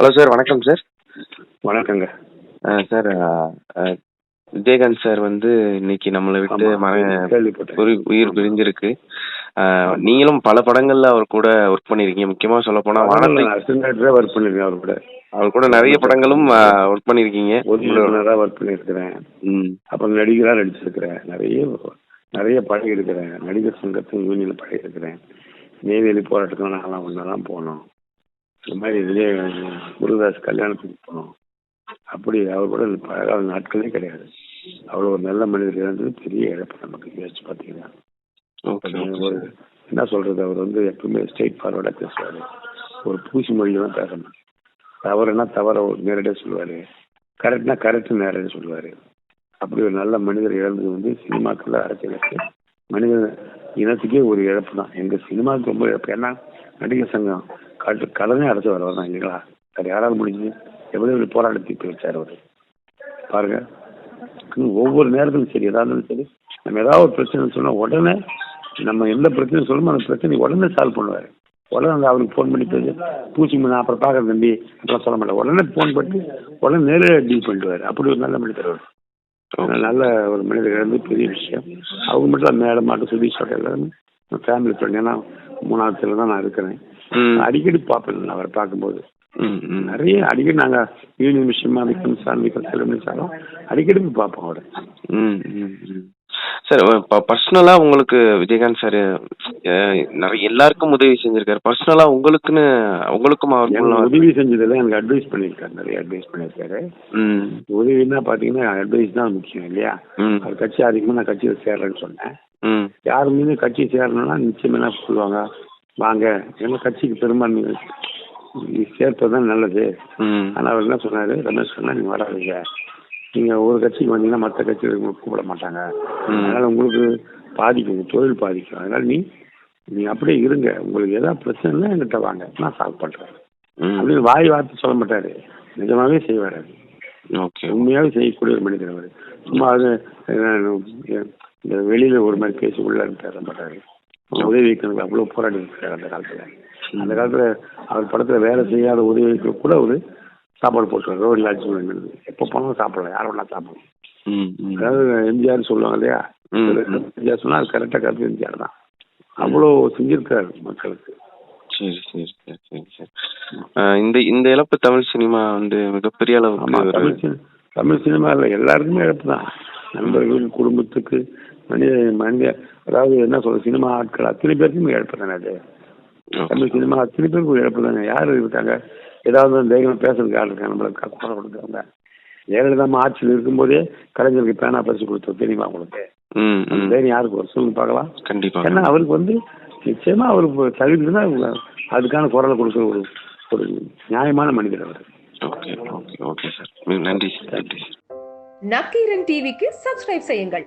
Hello sir வணக்கம் sir வணக்கங்க. Sir Vijayakanth sir வந்து இன்னைக்கு நம்மளை விட்டு கேள்விப்பட்டேன். உயிர் உயிர் பிரிஞ்சிருக்கு. நீங்களும் பல படங்கள்ல அவர் கூட ஒர்க் பண்ணிருக்கீங்க. முக்கியமா சொல்ல போனா வானத்தை ஒர்க் பண்ணிருக்கேன் அவர் கூட. அவர் கூட நிறைய படங்களும் ஒர்க் பண்ணிருக்கீங்க. ஒர்க் பண்ணியிருக்கிறேன் ம். அப்புறம் நடிகராக நடிச்சிருக்கிறேன். நிறைய நிறைய பழகி இருக்கிறேன் நடிகர் சங்கத்தின் யூனியனில் பழகி இருக்கிறேன் நெய்வேலி போராட்டத்துக்கு நாங்களாம் ஒன்றா தான் போனோம். இந்த மாதிரி விஜய முருகதாஸ் கல்யாணத்துக்கு போனோம். அப்படி அவர் கூட பழகாத நாட்களே கிடையாது. அவ்வளோ ஒரு நல்ல மனிதர் இழந்தது பெரிய இழப்பு நமக்கு. யோசிச்சு பார்த்தீங்கன்னா. ஓகே ஒரு என்ன சொல்றது? அவர் வந்து எப்பவுமே ஸ்ட்ரெயிட் ஃபார்வர்டாக பேசுவார். ஒரு பூசி மொழியெல்லாம் பேச மாட்டார் தவறுனா தவற நேரடியாக சொல்லுவார்? கரெக்ட்னா கரெக்ட் நேரடியாக சொல்லுவார். அப்படி ஒரு நல்ல மனிதர் இழந்தது வந்து சினிமாக்குள்ள அரசியலுக்கு மனித இனத்துக்கே ஒரு இழப்பு தான் எங்கள் சினிமாவுக்கு ரொம்ப இழப்பு. ஏன்னா நடிகர் சங்கம் காட்டு கடனே அடைச்சு வரவர் தான் இல்லைங்களா? அது யாரால் முடிஞ்சு எவ்வளோ எவ்வளோ போராட்டத்தை வச்சார் அவர்? பாருங்க. ஒவ்வொரு நேரத்திலும் சரி எதா இருந்தாலும் சரி நம்ம ஏதாவது ஒரு பிரச்சனை சொன்னால் உடனே நம்ம எந்த பிரச்சனை சொல்லணுமோ அந்த பிரச்சனை உடனே சால்வ் பண்ணுவார். உடனே அந்த அவருக்கு ஃபோன் பண்ணி பேசி பூச்சி நான் அப்புறம் பார்க்குறேன் தம்பி அப்புறம் சொல்ல மாட்டேன். உடனே ஃபோன் பண்ணி உடனே நேரடியாக டீல் பண்ணிடுவார். அப்படி ஒரு நல்ல மனிதர் அவர். நல்ல ஒரு மனிதர் இருந்து பெரிய விஷயம். அவங்க மட்டும் தான் மேடம் மாட்டும் சுதீஷோட எல்லாரும் ஃபேமிலி ஃப்ரெண்ட் ஏன்னா மூணாவதுல தான் நான் இருக்கிறேன். அடிக்கடி பார்ப்பேன் அவரை பார்க்கும்போது. நிறைய அடிக்கடி நாங்கள் யூனியன் விஷயமா மிக்கம் சார் மிக்கம் செலவு அடிக்கடி போய் பார்ப்போம் அவரை. சார் இப்போ பர்சனலாக உங்களுக்கு விஜயகாந்த் சார் நிறைய எல்லாருக்கும் உதவி செஞ்சிருக்காரு. பர்சனலாக உங்களுக்குன்னு உங்களுக்கும் அவருக்கும் உதவி செஞ்சதில் எனக்கு அட்வைஸ் பண்ணியிருக்காரு நிறைய அட்வைஸ் பண்ணியிருக்காரு. ம். உதவின்னா பார்த்தீங்கன்னா அட்வைஸ் தான் முக்கியம் இல்லையா? அவர் கட்சி அதிகமாக நான் கட்சியில் சேர்றேன்னு சொன்னேன். ம். யார் மீது கட்சி சேரணும்னா நிச்சயம் என்ன சொல்லுவாங்க? வாங்க. ஏன்னா கட்சிக்கு பெருமை சேர்ப்பது தான் நல்லது. ஆனால் அவர் என்ன சொன்னார்? ரமேஷ் சொன்னா நீங்கள் வராதீங்க. நீங்கள் ஒரு கட்சிக்கு வந்தீங்கன்னா மற்ற கட்சிகள் உங்களுக்கு கூப்பிட மாட்டாங்க. அதனால் உங்களுக்கு பாதிக்கும் தொழில் பாதிக்கும். அதனால் நீ நீங்கள் அப்படியே இருங்க. உங்களுக்கு ஏதாவது பிரச்சனைனா என்கிட்ட வாங்க. நான் சால்வ் பண்ணுறேன் அப்படின்னு வாய் வார்த்தை சொல்ல மாட்டாரு. நிஜமாவே செய்வார் அது. ஓகே. உண்மையாவே செய்யக்கூடிய ஒரு மனிதர் அவர். சும்மா அது இந்த வெளியில ஒரு மாதிரி பேசி உள்ள பேச மாட்டாரு. உதவிக்கு அவ்வளவு போராடி இருக்காரு அந்த காலத்துல. அந்த காலத்துல அவர் படத்துல வேலை செய்யாத உதவிக்கு கூட ஒரு சாப்பாடு போட்டுருவாரு ரோடு லாட்ஜ் எப்போ போனாலும் சாப்பிடலாம் யார் வேணா சாப்பிடலாம். அதாவது எம்ஜிஆர் சொல்லுவாங்க இல்லையா. எம்ஜிஆர் சொன்னா அது கரெக்டா கருத்து எம்ஜிஆர் தான். அவ்வளோ செஞ்சிருக்காரு மக்களுக்கு. சரி சரி சரி சரி சரி. இந்த இந்த இழப்பு தமிழ் சினிமா வந்து மிகப்பெரிய அளவுக்கு தமிழ் சினி- தமிழ் சினிமாவில் எல்லாருக்குமே இழப்பு தான். நண்பர்கள் குடும்பத்துக்கு மனித மனித அதாவது என்ன சொல்ற சினிமா ஆட்கள் அத்தனை பேருக்குமே இழப்பு தானே அது தமிழ் சினிமா அத்தனை பேருக்கு ஒரு இழப்பு தானே யார் இருக்காங்க ஏதாவது தைரியமா பேசுறதுக்கு யார் இருக்காங்க நம்மளுக்கு குரல் கொடுக்குறவங்க. ஜெயலலிதா ஆட்சியில் இருக்கும்போதே கலைஞருக்கு பேனா பரிசு கொடுத்தோம் தெரியுமா உங்களுக்கு? தைரியம் யாருக்கு வரும்? சொல்லுங்க பார்க்கலாம். கண்டிப்பா. ஏன்னா அவருக்கு வந்து நிச்சயமா அவருக்கு தகுதினா அதுக்கான குரலை கொடுக்குற ஒரு ஒரு நியாயமான மனிதர் அவர். Okay okay okay sir. நன்றி சார் நன்றி. நக்கீரன் டிவிக்கு சப்ஸ்கிரைப் செய்யுங்கள்.